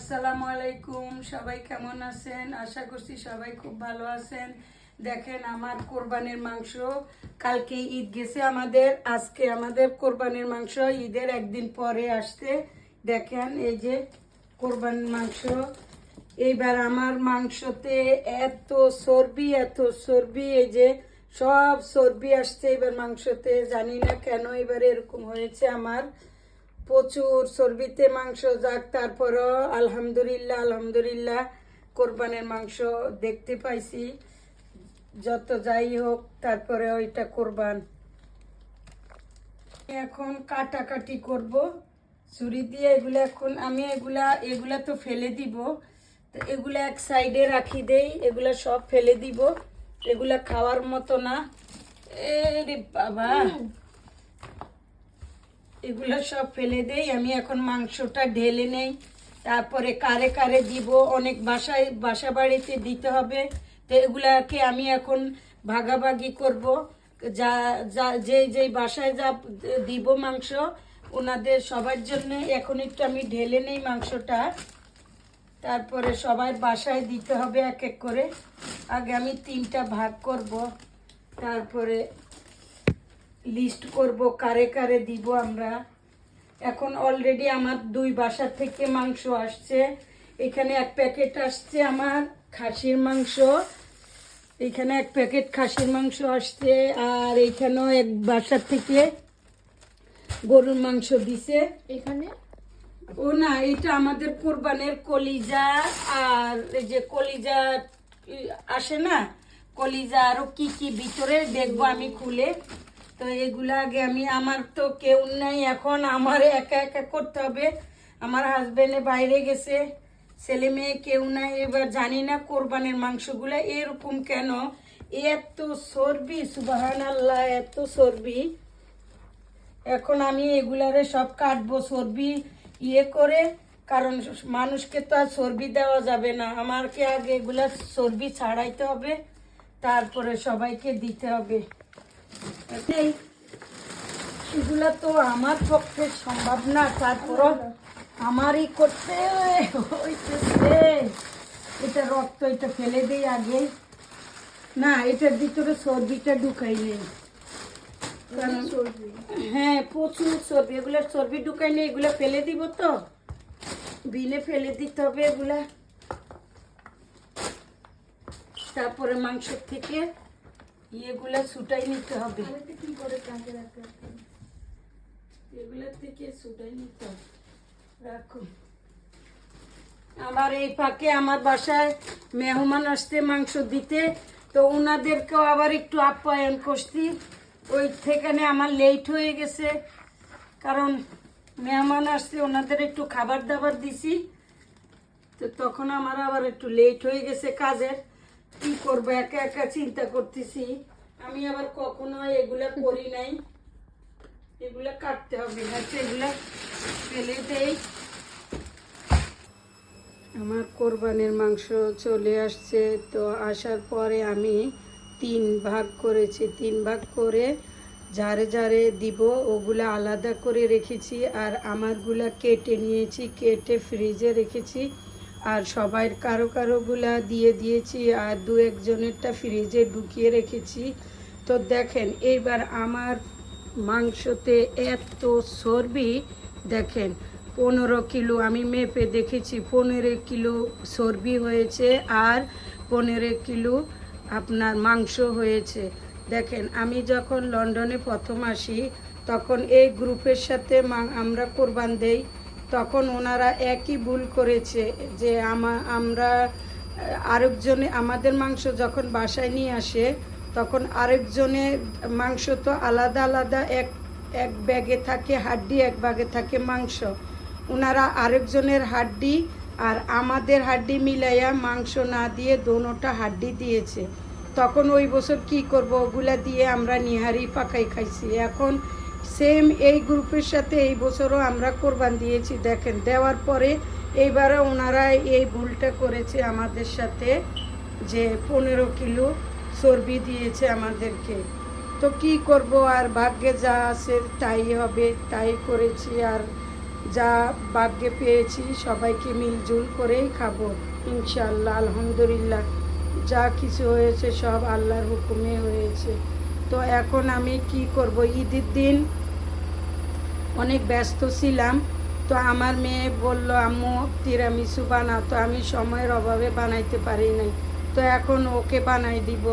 আসসালামু আলাইকুম, সবাই কেমন আছেন? আশা করছি সবাই খুব ভালো আছেন। দেখেন, আমার কোরবানির মাংস কালকে ঈদ গেছে আমাদের, আজকে আমাদের কোরবানির মাংস ঈদের একদিন পরে আসতে দেখেন, এই যে কোরবানির মাংস। এইবার আমার মাংসতে এত চর্বি এত চর্বি, এই যে সব চর্বি আসছে এবার মাংসতে। জানি না কেন এবার এরকম হয়েছে আমার। প্রচুর চর্বিতে মাংস যাক, তারপরও আলহামদুলিল্লাহ আলহামদুলিল্লাহ, কোরবানের মাংস দেখতে পাইছি। যত যাই হোক, তারপরে ওইটা কোরবান। এখন কাটাকাটি করব। ছুরি দিয়ে এগুলো এখন আমি এগুলা এগুলা তো ফেলে দিব। এগুলা এক সাইডে রাখি দেই, এগুলা সব ফেলে দিব। এগুলা খাওয়ার মতো না। এ রে বাবা! এগুলো সব ফেলে দেই। আমি এখন মাংসটা ঢেলে নেই। তারপরে কারে কারে দিব, অনেক বাসায় বাসা বাড়িতে দিতে হবে। তো এগুলাকে আমি এখন ভাগাভাগি করব। যা যা যেই যেই বাসায় যা দিব মাংস, ওনাদের সবার জন্য এখন একটু আমি ঢেলে নেই মাংসটা। তারপরে সবাই বাসায় দিতে হবে এক এক করে। আগে আমি তিনটা ভাগ করব। তারপরে লিস্ট করব কারে কারে দিব আমরা। এখন অলরেডি আমার দুই বাসা থেকে মাংস আসছে। এখানে এক প্যাকেট আসছে আমার খাসির মাংস। এখানে এক প্যাকেট খাসির মাংস আসছে আর এখানেও এক বাসার থেকে গরুর মাংস দিছে। এখানে? ও না এটা আমাদের কোরবানের কলিজা আর এই যে কলিজা আসে না? কলিজা আরও কি কি ভিতরে দেখব আমি খুলে। তো এগুলো আগে আমি, আমার তো কেউ নাই এখন, আমার একা একা করতে হবে। আমার হাজব্যান্ডে বাইরে গেছে, ছেলে মেয়ে কেউ নাই, এবার জানি না কোরবানের মাংসগুলো এরকম কেন। এত সর্বি সুবাহান আল্লাহ এত সর্বি এখন আমি এগুলারে সব কাটবো চর্বি ইয়ে করে, কারণ মানুষকে তো আর চর্বি দেওয়া যাবে না। আমাকে আগে এগুলা চর্বি ছাড়াইতে হবে, তারপরে সবাইকে দিতে হবে। এগুলা তো আমার পক্ষে সম্ভব না তারপরও আমারই করতে হইতেছে। এটা রক্ত এটা ফেলে দিই আগে। না এটার ভিতরে চর্বিটা ঢুকাই নেই। হ্যাঁ প্রচুর চর্বি। এগুলো চর্বি ঢুকাই নেই এগুলো ফেলে দিব তো। বিলে ফেলে দিতে হবে এগুলা। তারপরে মাংস থেকে ইয়েগুলা ছুটাই নিতে হবে। কি করে কাঁচে রাখতে এগুলা থেকে ছুটাই নিতে হবে। রাখো। আবার এই ফাঁকে আমার বাসায় মেহমান আসতে মাংস দিতে তো ওনাদেরকেও আবার একটু আপ্যায়ন করছি। ওই সেখানে আমার লেট হয়ে গেছে কারণ মেহমান আসছে ওনাদের একটু খাবার দাবার দিছি। তো তখন আমার আবার একটু লেট হয়ে গেছে কাজের। কি করব? একা একা চিন্তা করতেছি। আমি আবার কখনো এগুলা করি নাই। এগুলা কাটতে হবে। হচ্ছে এগুলা ফেলে দেই। আমার কোরবানির মাংস চলে আসছে। তো আসার পরে আমি তিন ভাগ করেছি। তিন ভাগ করে যারে যারে দিব। ওগুলা আলাদা করে রেখেছি। আর আমারগুলা কেটে নিয়েছি, কেটে ফ্রিজে রেখেছি। আর সবাইয়ের কারও কারোগুলা দিয়ে দিয়েছি আর দু একজনেরটা ফ্রিজে ঢুকিয়ে রেখেছি। তো দেখেন, এইবার আমার মাংসতে এত চর্বি, দেখেন, পনেরো কিলো, আমি মেপে দেখেছি, পনেরো কিলো চর্বি হয়েছে আর পনেরো কিলো আপনার মাংস হয়েছে। দেখেন, আমি যখন লন্ডনে প্রথম আসি, তখন এই গ্রুপের সাথে আমরা কোরবান দেই। তখন ওনারা একই ভুল করেছে যে আমা, আমরা, আরেকজনে, আমাদের মাংস যখন বাসায় নিয়ে আসে, তখন আরেকজনের মাংস তো আলাদা আলাদা এক এক ব্যাগে থাকে হাড্ডি, এক ব্যাগে থাকে মাংস। ওনারা আরেকজনের হাড্ডি আর আমাদের হাড্ডি মিলাইয়া মাংস না দিয়ে দোনোটা হাড্ডি দিয়েছে। তখন ওই বছর কি করব ওগুলা দিয়ে আমরা নিহারি পাকাই খাইছি। এখন সেম এই গ্রুপের সাথে এই বছরও আমরা কোরবান দিয়েছি। দেখেন, দেওয়ার পরে এইবারে ওনারা এই ভুলটা করেছে আমাদের সাথে যে পনেরো কিলো চর্বি দিয়েছে আমাদেরকে। তো কি করব? আর ভাগ্যে যা আছে তাই হবে, তাই করেছি। আর যা ভাগ্যে পেয়েছি সবাইকে মিলজুল করেই খাব, ইনশাআল্লাহ, আলহামদুলিল্লাহ। যা কিছু হয়েছে সব আল্লাহর হুকুমে হয়েছে। তো এখন আমি কি করব? ঈদের দিন অনেক ব্যস্ত ছিলাম। তো আমার মেয়ে বলল, আম্মু, তিরামিসু বানাও। তো আমি সময়ের অভাবে বানাইতে পারি নাই। তো এখন ওকে বানাই দিব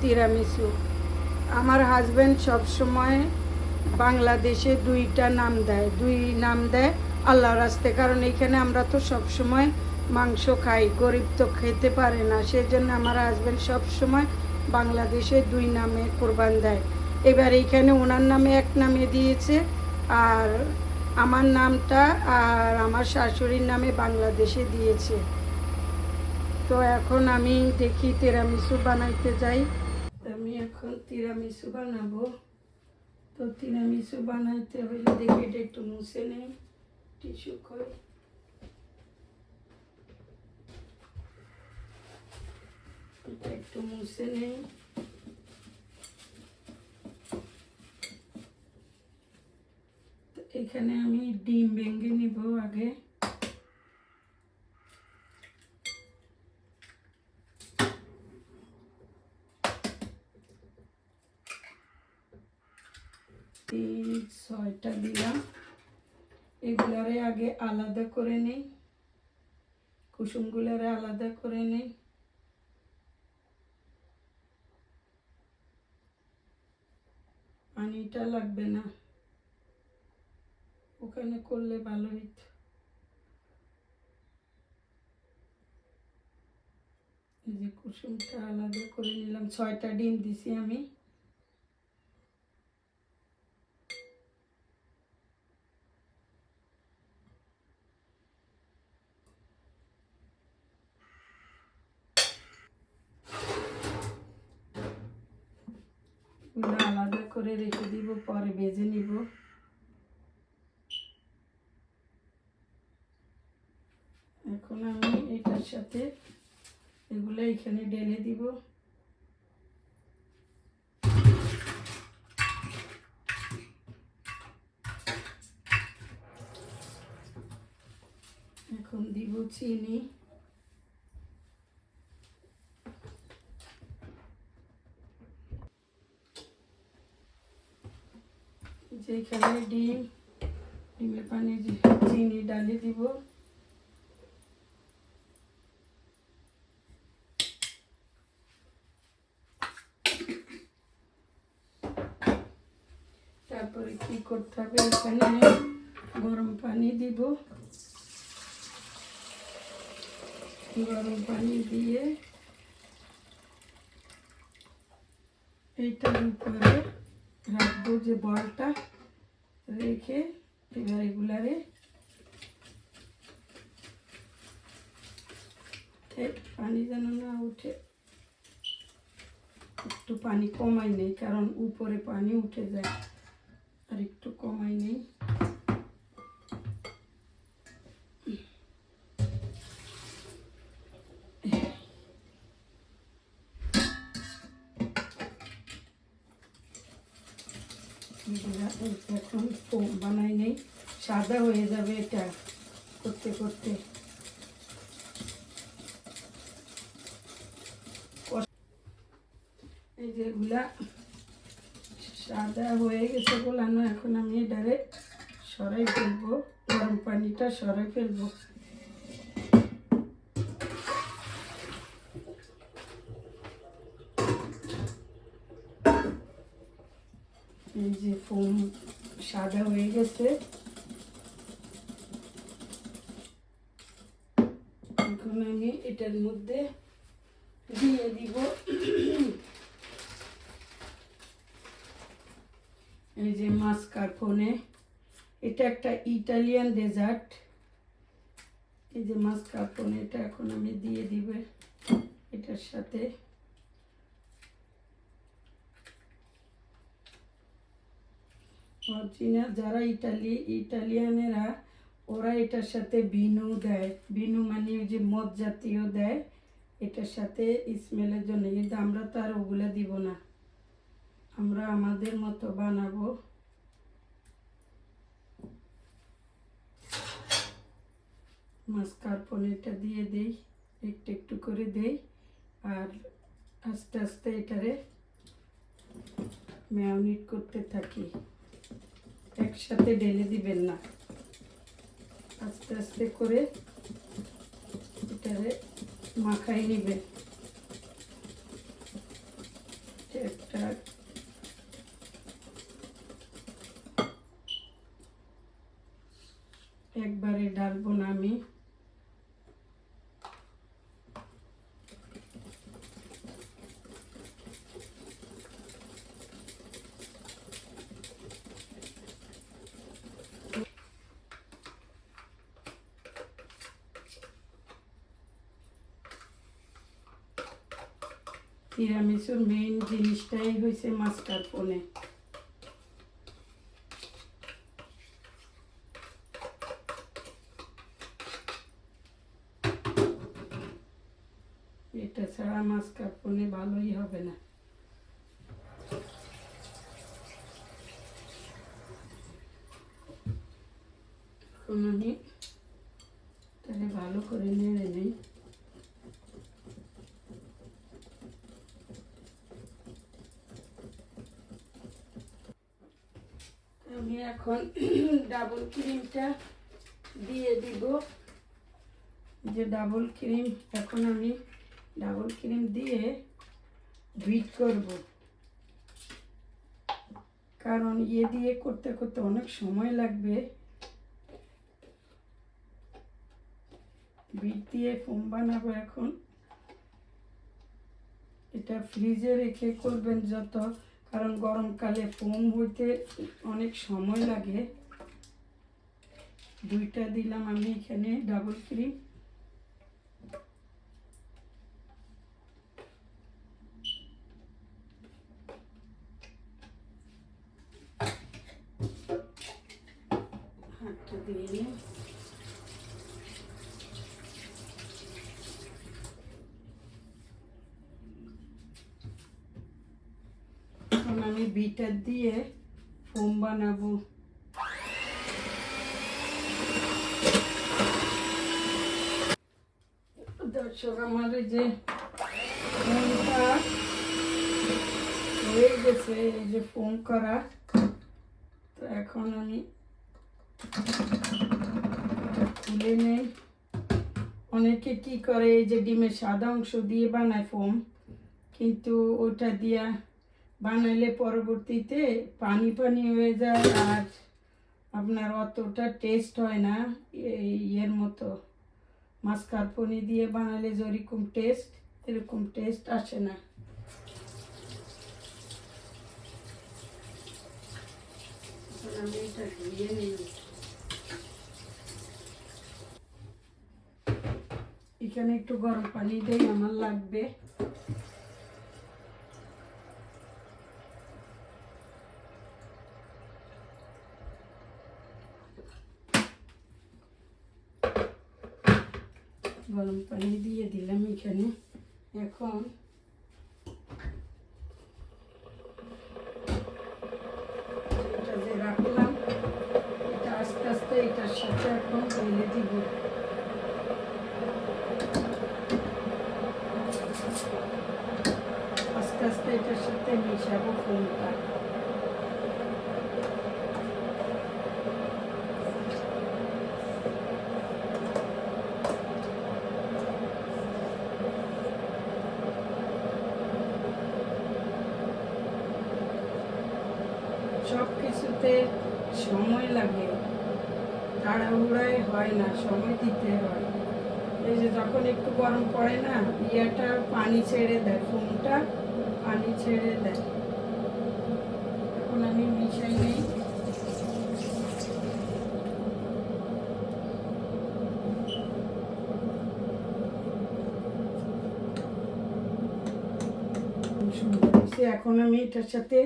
তিরামিসু। আমার হাজব্যান্ড সবসময় বাংলাদেশে দুইটা নাম দেয়। দুই নাম দেয় আল্লাহ রাস্তে। কারণ এখানে আমরা তো সবসময় মাংস খাই, গরিব তো খেতে পারে না। সেজন্য আমার হাজব্যান্ড সবসময় বাংলাদেশে দুই নামে কোরবান দেয়। এবার এইখানে ওনার নামে এক নামে দিয়েছে, আর আমার নামটা আর আমার শাশুড়ির নামে বাংলাদেশে দিয়েছে। তো এখন আমি দেখি তিরামিসু বানাইতে যাই। আমি এখন তিরামিসু বানাবো। তো তিরামিসু বানাইতে হলে দেখি এটা একটু মুছে নেই। টিস্যু কই? একটু মুছে নেই। এখানে আমি ডিম ভেঙে নিব আগে। ছয়টা দিলাম। এগুলারে আগে আলাদা করে নেই। কুসুমগুলারে আলাদা করে নেই। পানিটা লাগবে না। ওখানে করলে ভালো হইতো। যে কুসুমটা আলাদা করে নিলাম, ছয়টা ডিম দিছি আমি। এগুলো আলাদা করে রেখে দিব, পরে ভেজে নিব। এখন আমি এটার সাথে এগুলো এখানে ঢেলে দিব। এখন দিব চিনি। যেখানে ডিম, ডিমের পানি চিনি ডালি দিব। তারপরে কি করতে হবে? এখানে গরম পানি দিব। গরম পানি দিয়ে এইটার উপরে রাখব যে বলটা। রেখে এবার এগুলারে পানি যেন না উঠে। একটু পানি কমাই নেই, কারণ উপরে পানি উঠে যায়। এখন বানাই নেই। সাদা হয়ে যাবে এটা করতে করতে। এই যেগুলা সাদা হয়ে গেছে গোলানো, এখন আমি ডাইরেক্ট সরাই ফেলব, গরম পানিটা সরাই ফেলব। এই যে ফোম সাদা হয়ে গেছে। এখন আমি এটার মধ্যে দিয়ে দিব। এই যে মাস্কারপোনে এটা একটা ইটালিয়ান ডেজার্ট। এই যে মাস্কারপোনে এটা এখন আমি দিয়ে দিবে এটার সাথে। অরিজিনাল যারা ইটালি ইটালিয়ানেরা ওরা এটার সাথে বিনু দেয়। বিনু মানে ওই যে মদ জাতীয় দেয়। এটার সাথে স্মেলের জন্য। কিন্তু আমরা তো আর ওগুলো দিব না। আমরা আমাদের মতো বানাবো। মাস্কার পনিরটা দিয়ে দেই। একটু একটু করে দেই। আর আস্তে আস্তে এটারে ম্যারিনেট করতে থাকি। একসাথে ঢেলে দিবেন না। আস্তে আস্তে করে এটারে মাখাই নেবেন। একটা একবারে ডালবো না আমি তিরামিসুর মেইন জিনিসটাই হয়েছে মাস্টারপোনে এটা ছাড়া মাস্টারপোনে ভালোই হবে না। আমি তাহলে ভালো করে নেড়ে নিই আমি এখন ডাবল ক্রিমটা দিয়ে দিব। যে ডাবল ক্রিম এখন আমি ডাবল ক্রিম দিয়ে বিট করব। কারণ ইয়ে দিয়ে করতে করতে অনেক সময় লাগবে। বিট দিয়ে ফোম বানাবো এখন। এটা ফ্রিজে রেখে করবেন যত, কারণ গরমকালে ফোম হইতে অনেক সময় লাগে। দুইটা দিলাম আমি এখানে ডাবল ক্রিম হাতটা দিয়ে এখন আমি বিটার দিয়ে ফোম বানাবো। দর্শক আমার যে হয়ে গেছে, এই যে ফোন করা, তো এখন আমি খুলে অনেকে কি করে, এই যে ডিমের সাদা অংশ দিয়ে বানায় ফোম, কিন্তু ওটা দিয়া বানাইলে পরবর্তীতে পানি পানি হয়ে যায়, আর আপনার অতটা টেস্ট হয় না ইয়ের মতো। মাস্কার পনি দিয়ে বানালে যেরকম টেস্ট এরকম টেস্ট আসে না। এখানে একটু গরম পানি দেই, আমার লাগবে। গরম পানি দিয়ে দিলাম এখানে। এখন রাখলাম, এটা আস্তে আস্তে এটার সাথে এখন ঢেলে দিব। আস্তে আস্তে এটার সাথে মিশাবো ফোনটা সব কিছুতে সময় লাগে তাড়াহুড়ায় হয় না সময় দিতে হয়। এই যে যখন একটু গরম পড়ে না, ইয়েটা পানি ছেড়ে দেয়, ফোনটা পানি ছেড়ে দেয়। এখন আমি মিশাই নেই। এখন আমি এটার সাথে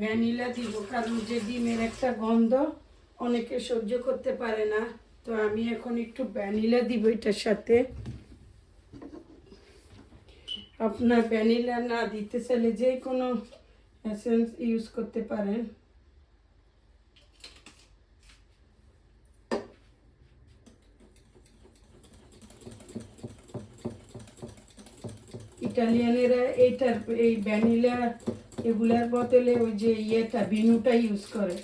ভ্যানিলা দিব, কারণ যে ডিমের একটা গন্ধ অনেকে সহ্য করতে পারে না। তো আমি এখন একটু ভ্যানিলা দিব এটার সাথে। আপনার ভ্যানিলা না দিতে চাইলে যে কোনো এসেন্স ইউজ করতে পারেন। ইটালিয়ানেরা এইটার এই ভ্যানিলা এগুলার বদলে ওই যে ইয়েটা, বিনুটা ইউজ করে।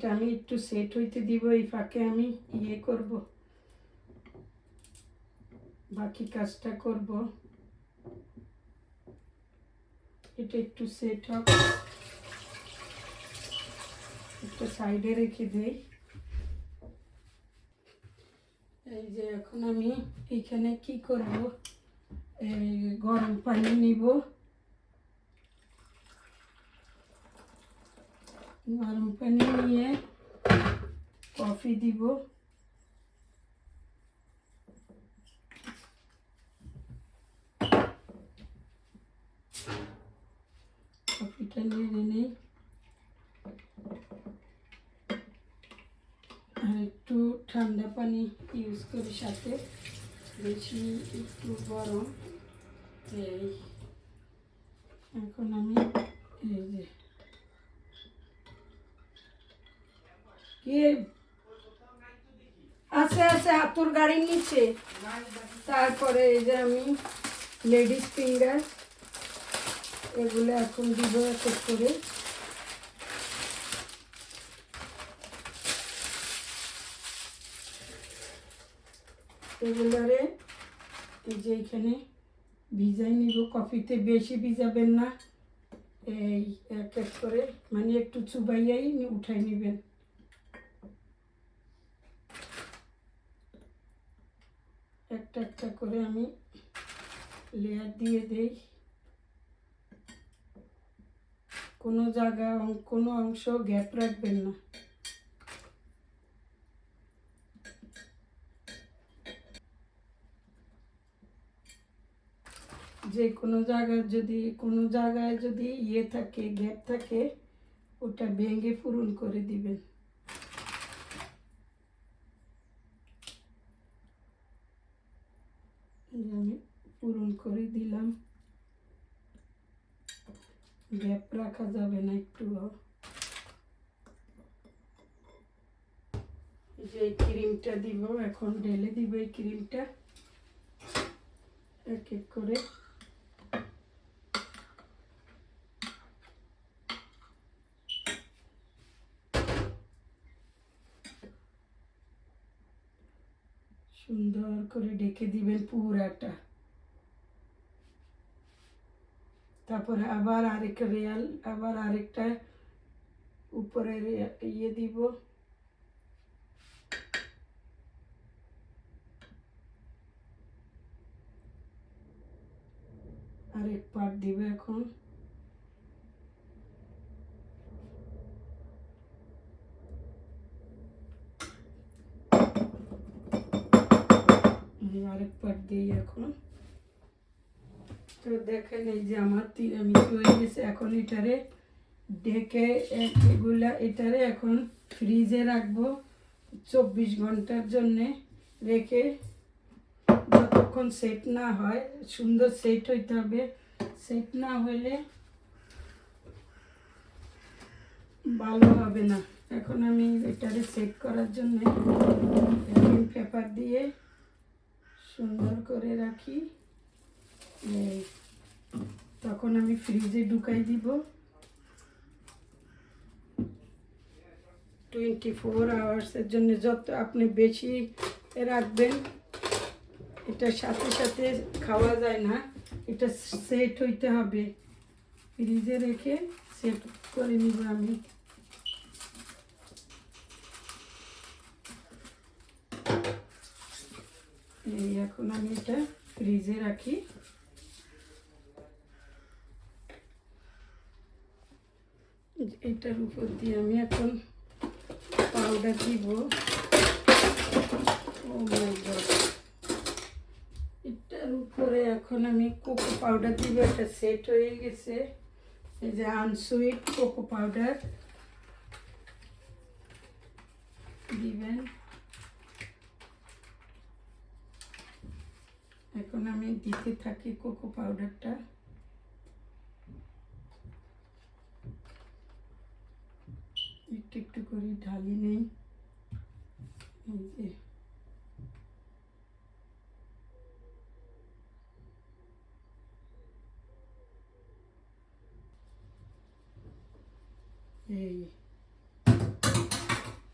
এটা আমি একটু সেট হইতে দিব, এই ফাঁকে আমি ইয়ে করব। বাকি কাজটা করব। এটা একটু সেট হোক। একটু সাইডে রেখে দেই। এই যে এখন আমি এখানে কি করব? এই গরম পানি নিব। গরম পানি নিয়ে কফি দিব। কফিটা নিয়ে নিই আর একটু ঠান্ডা পানি ইউজ করি সাথে। বেশি একটু গরম। এই। এখন আমি এই যে কি? আছে আছে হাতুর গাড়ির নিচে। তারপরে এই যে আমি লেডিস ফিঙ্গার, এগুলো এখন দিব এক করে। এগুলারে এই যে এখানে ভিজাই নিব, কফিতে বেশি ভিজাবেন না। এই এক এক করে মানে একটু চুবাইয়াই উঠাই নেবেন। একটা একটা করে আমি লেয়ার দিয়ে দেই। কোনো জায়গা কোনো অংশ গ্যাপ রাখবেন না। যে কোনো জায়গায় যদি, কোনো জায়গায় যদি ইয়ে থাকে গ্যাপ থাকে, ওটা ভেঙে পূরণ করে দিবেন এই যে আমি পূরণ করে দিলাম। গ্যাপ রাখা যাবে না একটু। যে ক্রিমটা দিব, এখন ঢেলে দিব এই ক্রিমটা। এক এক করে। সুন্দর করে ডেকে দিবেন পুরাটা। তারপরে আবার আরেকটা রেয়াল, আবার আরেকটা উপরে রে- ইয়ে দিব। আরেক পার্ট দিব এখন। এই আরেক পার্ট দিই এখন। তো দেখেন এই যে আমার তিরামিসু হয়ে গেছে, এখন এটারে এ- এগুলা এটারে এখন ফ্রিজে রাখব চব্বিশ ঘণ্টার জন্যে রেখে যতক্ষণ সেট না হয়, সুন্দর সেট হইতে হবে। সেট না হলে ভালো হবে না। এখন আমি এটারে সেট করার জন্য পেপার দিয়ে সুন্দর করে রাখি। তখন আমি ফ্রিজে ঢুকাই দিব। টোয়েন্টি ফোর আওয়ার্সের জন্য যত আপনি বেশি রাখবেন, এটার সাথে সাথে খাওয়া যায় না। এটা সেট হইতে হবে। ফ্রিজে রেখে সেট করে নিব আমি। এই এখন আমি এটা ফ্রিজে রাখি। এটার উপর দিয়ে আমি এখন পাউডার দিব। গড এটার উপরে এখন আমি কোকো পাউডার দিব। এটা সেট হয়ে গেছে। এই যে আনসুইট কোকো পাউডার দিবেন। এখন আমি দিতে থাকি কোকো পাউডারটা একটু একটু করে ঢালি নেই।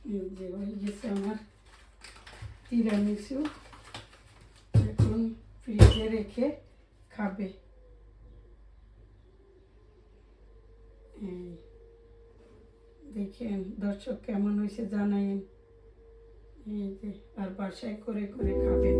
এই যে। আমার এখন রেখে খাবে। এই। দেখেন দর্শক কেমন হয়েছে জানাইন এই যে আর বাসায় করে করে খাবেন।